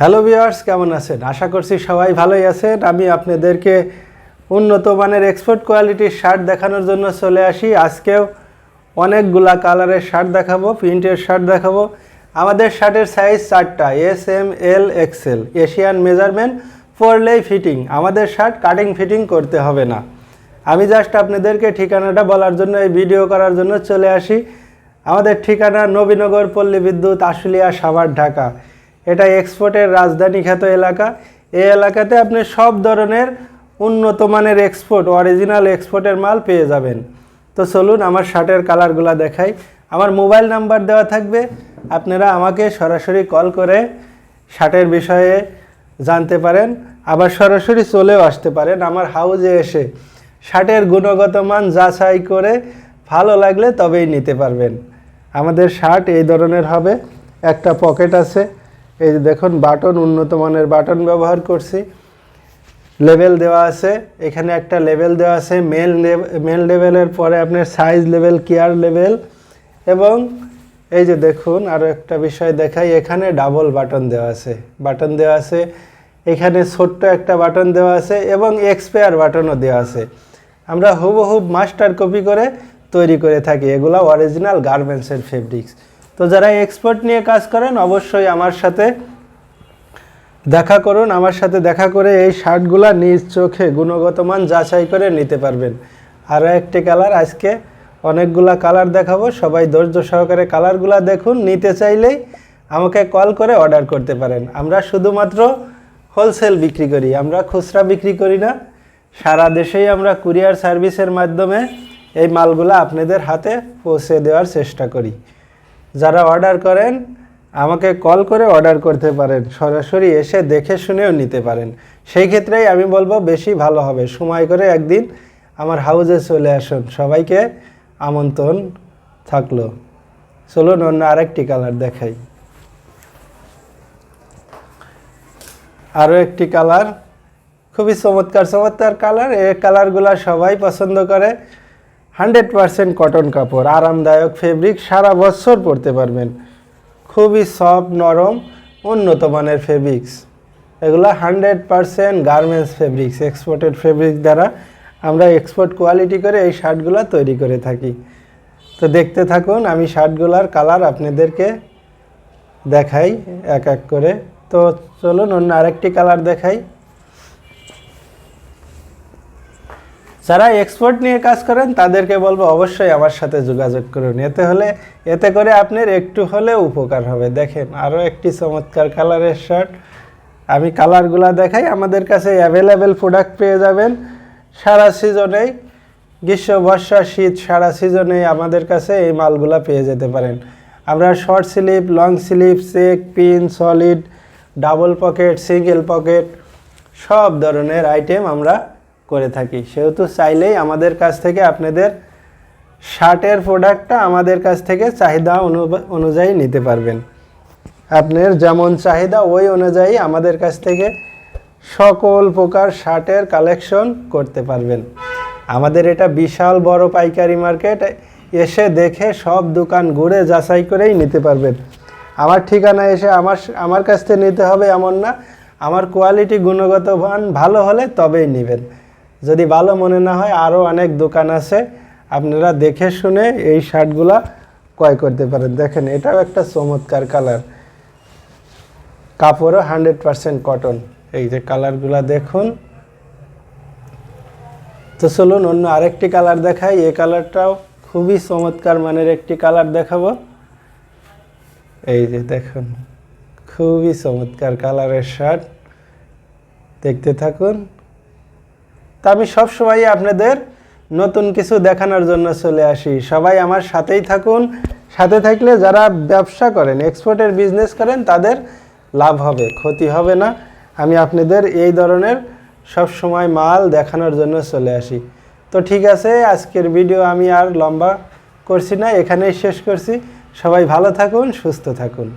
Hello viewers কেমন আছেন? আশা করছি সবাই ভালোই আছেন। আমি আপনাদেরকে উন্নত মানের এক্সপোর্ট কোয়ালিটির শার্ট দেখানোর জন্য চলে আসি। আজকেও অনেকগুলা কালারের শার্ট দেখাবো প্রিন্টের শার্ট দেখাবো। আমাদের শার্টের সাইজ চারটা S M L XL Asian measurement পরলেই fitting আমাদের শার্ট কাটিং ফিটিং করতে হবে না। আমি জাস্ট আপনাদেরকে ঠিকানাটা বলার জন্য, এই ভিডিও করার জন্য চলে আসি। আমাদের ঠিকানা নবীনগর পল্লী বিদ্যুৎ, আশুলিয়া, সাভার, ঢাকা। এটা এক্সপোর্টের রাজধানী খ্যাত এলাকা। এই এলাকাতে আপনি সব ধরনের উন্নত মানের এক্সপোর্ট অরিজিনাল এক্সপোর্টের মাল পেয়ে যাবেন। তো চলুন আমার শার্টের কালারগুলো দেখাই। আমার মোবাইল নাম্বার দেওয়া থাকবে। আপনারা আমাকে সরাসরি কল করে শার্টের বিষয়ে জানতে পারেন। আবার সরাসরি চলেও আসতে পারেন আমার হাউজে এসে। শার্টের গুণগত মান যাচাই করে ভালো লাগলে তবেই নিতে পারবেন। আমাদের শার্ট এই ধরনের হবে। একটা পকেট আছে। এই যে দেখুন, বাটন, উন্নত মানের বাটন ব্যবহার করছি। লেভেল দেওয়া আছে, এখানে একটা লেভেল দেওয়া আছে, মেল মেল লেভেলের পরে আপনার সাইজ লেভেল কেয়ার লেভেল এবং এই যে দেখুন আরও একটা বিষয় দেখাই, এখানে ডাবল বাটন দেওয়া আছে। বাটন দেওয়া আছে, এখানে ছোট্ট একটা বাটন দেওয়া আছে, এবং এক্সপায়ার বাটনও দেওয়া আছে। আমরা হুবহুব মাস্টার কপি করে তৈরি করে থাকি, এগুলো অরিজিনাল গার্মেন্টসের ফেব্রিক্স তো যারা এক্সপোর্ট নিয়ে কাজ করেন, অবশ্যই আমার সাথে দেখা করুন, আমার সাথে দেখা করে এই শার্টগুলা নিজ চোখে গুণগত মান যাচাই করে নিতে পারবেন। আরও একটি কালার, আজকে অনেকগুলা কালার দেখাবো, সবাই ধৈর্য সহকারে কালারগুলা দেখুন, নিতে চাইলেই আমাকে কল করে অর্ডার করতে পারেন। আমরা শুধুমাত্র হোলসেল বিক্রি করি, আমরা খুচরা বিক্রি করি না। সারা দেশেই আমরা কুরিয়ার সার্ভিসের মাধ্যমে এই মালগুলো আপনাদের হাতে পৌঁছে দেওয়ার চেষ্টা করি। যারা অর্ডার করেন, আমাকে কল করে অর্ডার করতে পারেন। সরাসরি এসে দেখে শুনেও নিতে পারেন। সেই ক্ষেত্রেই আমি বলব, বেশি ভালো হবে। সময় করে একদিন আমার হাউজে চলে আসুন। সবাইকে আমন্ত্রণ থাকল। চলুন অন্য আরেকটি কালার দেখাই। আরও একটি কালার। খুবই চমৎকার চমৎকার কালার। এই কালারগুলো সবাই পছন্দ করে। হান্ড্রেড পারসেন্ট কটন কাপড়, আরামদায়ক ফেব্রিক সারা বছর পরতে পারবেন। খুবই সফট নরম, উন্নত মানের ফেব্রিক্স এগুলো hundred percent garments fabrics exported fabric দ্বারা আমরা এক্সপোর্ট কোয়ালিটি করে এই শার্টগুলো তৈরি করে থাকি। তো দেখতে থাকুন, আমি শার্টগুলোর কালার আপনাদেরকে দেখাই এক এক করে। তো চলুন, অন্য আরেকটি কালার দেখাই। যারা এক্সপোর্ট নিয়ে কাজ করেন, তাদেরকে বলব অবশ্যই আমার সাথে যোগাযোগ করুন। এতে হলে, এতে করে আপনার একটু হলেও উপকার হবে। দেখেন আরও একটি চমৎকার কালারের শার্ট আমি কালারগুলা দেখাই, আমাদের কাছে অ্যাভেলেবেল প্রোডাক্ট পেয়ে যাবেন। সারা সিজনেই গ্রীষ্ম, বর্ষা, শীত, সারা সিজনেই আমাদের কাছে এই মালগুলা পেয়ে যেতে পারেন। আমরা short slip long slip check pin solid double pocket single pocket সব ধরনের আইটেম আমরা করে থাকি। সেহেতু চাইলেই আমাদের কাছ থেকে আপনাদের শার্টের প্রোডাক্টটা আমাদের কাছ থেকে চাহিদা অনু- অনুযায়ী নিতে পারবেন। আপনার যেমন চাহিদা, ওই অনুযায়ী আমাদের কাছ থেকে সকল প্রকার শার্টের কালেকশন করতে পারবেন। আমাদের এটা বিশাল বড় পাইকারি মার্কেট, এসে দেখে সব দোকান ঘুরে যাচাই করেই নিতে পারবেন। আমার ঠিকানা এসে আমার আমার কাছ থেকে নিতে হবে এমন না। আমার কোয়ালিটি, গুণগত মান ভালো হলে তবেই নেবেন। যদি ভালো মনে না হয় আরও অনেক দোকান আছে। আপনারা দেখে শুনে এই শার্টগুলা ক্রয় করতে পারেন। দেখেন, এটাও একটা চমৎকার কালার। কাপড়ও হান্ড্রেড পারসেন্ট কটন। এই যে কালারগুলা দেখুন। তো চলুন, অন্য আরেকটি কালার দেখাই। এই কালারটাও খুবই চমৎকার মানের একটি কালার দেখাবো। এই যে দেখুন, খুবই চমৎকার কালারের শার্ট। দেখতে থাকুন। তা আমি সবসময় আপনাদের নতুন কিছু দেখানোর জন্য চলে আসি। সবাই আমার সাথেই থাকুন। সাথে থাকলে যারা ব্যবসা করেন, এক্সপোর্টের বিজনেস করেন, তাদের লাভ হবে, ক্ষতি হবে না। আমি আপনাদের এই ধরনের সব সময় মাল দেখানোর জন্য চলে আসি। তো ঠিক আছে, আজকের ভিডিও আমি আর লম্বা করছি না, এখানেই শেষ করছি। সবাই ভালো থাকুন, সুস্থ থাকুন।